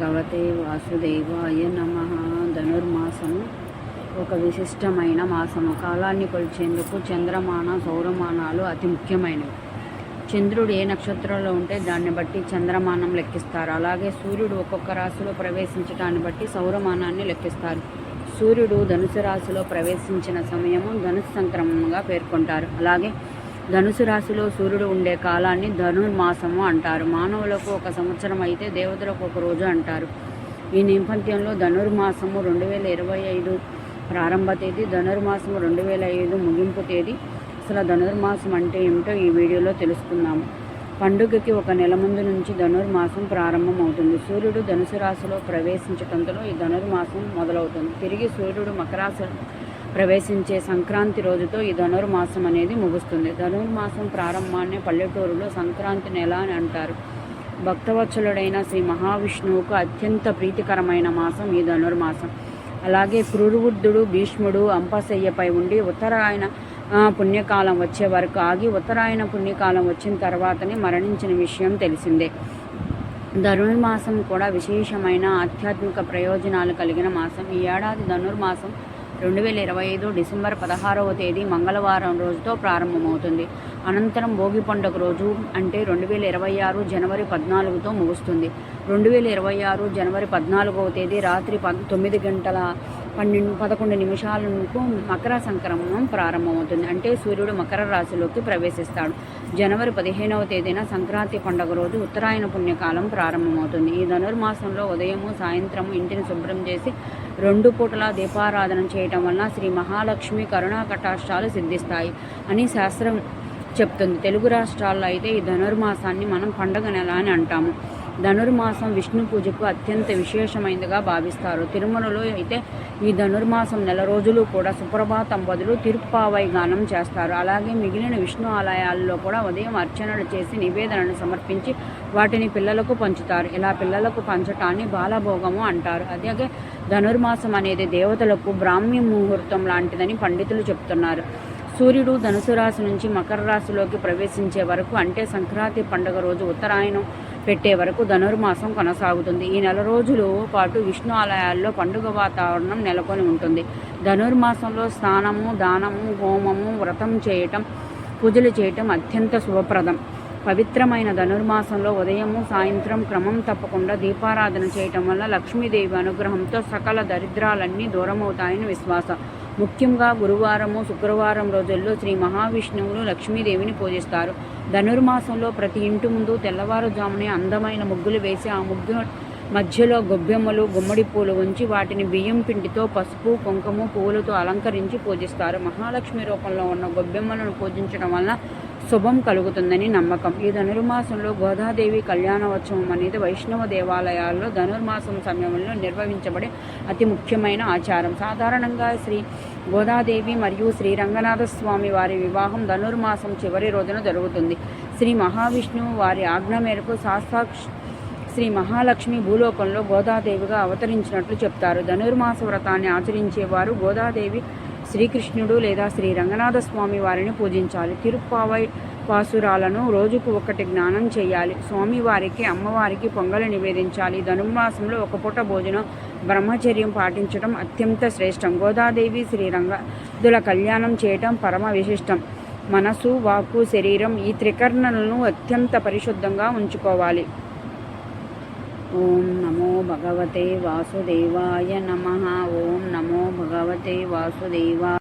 భగవతే వాసుదేవాయ నమ. ధనుర్మాసము ఒక విశిష్టమైన మాసము. కాలాన్ని కొలిచేందుకు చంద్రమాన సౌరమానాలు అతి ముఖ్యమైనవి. చంద్రుడు ఏ నక్షత్రంలో ఉంటే దాన్ని బట్టి చంద్రమానం లెక్కిస్తారు. అలాగే సూర్యుడు ఒక్కొక్క రాశిలో ప్రవేశించడాన్ని బట్టి సౌరమానాన్ని లెక్కిస్తారు. సూర్యుడు ధనుసు రాశిలో ప్రవేశించిన సమయము ధనుసు సంక్రమంగా పేర్కొంటారు. అలాగే ధనుసు రాశిలో సూర్యుడు ఉండే కాలాన్ని ధనుర్మాసము అంటారు. మానవులకు ఒక సంవత్సరం అయితే దేవతలకు ఒక రోజు అంటారు. ఈ నేపథ్యంలో ధనుర్మాసము రెండు వేల ఇరవై ఐదు ప్రారంభ తేదీ ధనుర్మాసము రెండు వేల ఐదు ముగింపు తేదీ. అసలు ధనుర్మాసం అంటే ఏమిటో ఈ వీడియోలో తెలుసుకుందాము. పండుగకి ఒక నెల ముందు నుంచి ధనుర్మాసం ప్రారంభమవుతుంది. సూర్యుడు ధనుసు రాశిలో ప్రవేశించటంతో ఈ ధనుర్మాసం మొదలవుతుంది. తిరిగి సూర్యుడు మకరాశి ప్రవేశించే సంక్రాంతి రోజుతో ఈ ధనుర్మాసం అనేది ముగుస్తుంది. ధనుర్మాసం ప్రారంభాన్ని పల్లెటూరులో సంక్రాంతి నెల అని అంటారు. భక్తవత్సలుడైన శ్రీ మహావిష్ణువుకు అత్యంత ప్రీతికరమైన మాసం ఈ ధనుర్మాసం. అలాగే క్రూరువృద్ధుడు భీష్ముడు అంపశయ్యపై ఉండి ఉత్తరాయణ పుణ్యకాలం వచ్చే వరకు ఆగి ఉత్తరాయణ పుణ్యకాలం వచ్చిన తర్వాతనే మరణించిన విషయం తెలిసిందే. ధనుర్మాసం కూడా విశేషమైన ఆధ్యాత్మిక ప్రయోజనాలు కలిగిన మాసం. ఈ ఏడాది ధనుర్మాసం రెండు వేల ఇరవై ఐదు డిసెంబర్ పదహారవ తేదీ మంగళవారం రోజుతో ప్రారంభమవుతుంది. అనంతరం భోగి పండుగ రోజు అంటే రెండు వేల ఇరవై ఆరు జనవరి పద్నాలుగుతో ముగుస్తుంది. రెండు వేల ఇరవై ఆరు జనవరి పద్నాలుగవ తేదీ రాత్రి ప తొమ్మిది గంటల పన్నెండు పదకొండు నిమిషాలకు మకర సంక్రమణం ప్రారంభమవుతుంది. అంటే సూర్యుడు మకర రాశిలోకి ప్రవేశిస్తాడు. జనవరి పదిహేనవ తేదీన సంక్రాంతి పండుగ రోజు ఉత్తరాయణ పుణ్యకాలం ప్రారంభమవుతుంది. ఈ ధనుర్మాసంలో ఉదయము సాయంత్రము ఇంటిని శుభ్రం చేసి రెండు పూటల దీపారాధన చేయటం వలన శ్రీ మహాలక్ష్మి కరుణా కటాక్షాలు సిద్ధిస్తాయి అని శాస్త్రం చెప్తుంది. తెలుగు రాష్ట్రాల్లో అయితే ఈ ధనుర్మాసాన్ని మనం పండగ నెల అని అంటాము. ధనుర్మాసం విష్ణు పూజకు అత్యంత విశేషమైనదిగా భావిస్తారు. తిరుమలలో అయితే ఈ ధనుర్మాసం నెల రోజులు కూడా సుప్రభాతం బదులు తిరుప్పావై గానం చేస్తారు. అలాగే మిగిలిన విష్ణు ఆలయాల్లో కూడా ఉదయం అర్చనలు చేసి నివేదనను సమర్పించి వాటిని పిల్లలకు పంచుతారు. ఇలా పిల్లలకు పంచటాన్ని బాలభోగము అంటారు. అలాగే ధనుర్మాసం అనేది దేవతలకు బ్రాహ్మీ ముహూర్తం లాంటిదని పండితులు చెప్తున్నారు. సూర్యుడు ధనుసు రాశి నుంచి మకర రాశిలోకి ప్రవేశించే వరకు అంటే సంక్రాంతి పండుగ రోజు ఉత్తరాయణం పెట్టే వరకు ధనుర్మాసం కొనసాగుతుంది. ఈ నెల రోజుల పాటు విష్ణు ఆలయాల్లో పండుగ వాతావరణం నెలకొని ఉంటుంది. ధనుర్మాసంలో స్నానము దానము హోమము వ్రతం చేయటం పూజలు చేయటం అత్యంత శుభప్రదం. పవిత్రమైన ధనుర్మాసంలో ఉదయము సాయంత్రం క్రమం తప్పకుండా దీపారాధన చేయటం వల్ల లక్ష్మీదేవి అనుగ్రహంతో సకల దరిద్రాలన్నీ దూరమవుతాయని విశ్వాసం. ముఖ్యంగా గురువారము శుక్రవారం రోజుల్లో శ్రీ మహావిష్ణువులు లక్ష్మీదేవిని పూజిస్తారు. ధనుర్మాసంలో ప్రతి ఇంటి ముందు తెల్లవారుజామునే అందమైన ముగ్గులు వేసి ఆ ముగ్గు మధ్యలో గొబ్బెమ్మలు గుమ్మడి పూలు ఉంచి వాటిని బియ్యం పిండితో పసుపు కుంకుమ పువ్వులతో అలంకరించి పూజిస్తారు. మహాలక్ష్మి రూపంలో ఉన్న గొబ్బెమ్మలను పూజించడం వలన శుభం కలుగుతుందని నమ్మకం. ఈ ధనుర్మాసంలో గోదాదేవి కళ్యాణోత్సవం అనేది వైష్ణవ దేవాలయాల్లో ధనుర్మాసం సమయంలో నిర్వహించబడే అతి ముఖ్యమైన ఆచారం. సాధారణంగా శ్రీ గోదాదేవి మరియు శ్రీ రంగనాథ స్వామి వారి వివాహం ధనుర్మాసం చివరి రోజున జరుగుతుంది. శ్రీ మహావిష్ణువు వారి ఆజ్ఞ మేరకు సాక్షాత్ శ్రీ మహాలక్ష్మి భూలోకంలో గోదాదేవిగా అవతరించినట్లు చెప్తారు. ధనుర్మాస వ్రతాన్ని ఆచరించేవారు గోదాదేవి శ్రీకృష్ణుడు లేదా శ్రీ రంగనాథ స్వామి వారిని పూజించాలి. తిరుప్పావై పాసురాలను రోజుకు ఒకటి జ్ఞానం చేయాలి. స్వామివారికి అమ్మవారికి పొంగలు నివేదించాలి. ధనుర్మాసంలో ఒక పూట భోజనం బ్రహ్మచర్యం పాటించడం అత్యంత శ్రేష్టం. గోదాదేవి శ్రీ రంగదుల కళ్యాణం చేయటం పరమ విశిష్టం. మనసు వాక్కు శరీరం ఈ త్రికరణలను అత్యంత పరిశుద్ధంగా ఉంచుకోవాలి. ఓం నమో భగవతే వాసుదేవాయ నమ. ఓం నమో భగవతే వాసుదేవా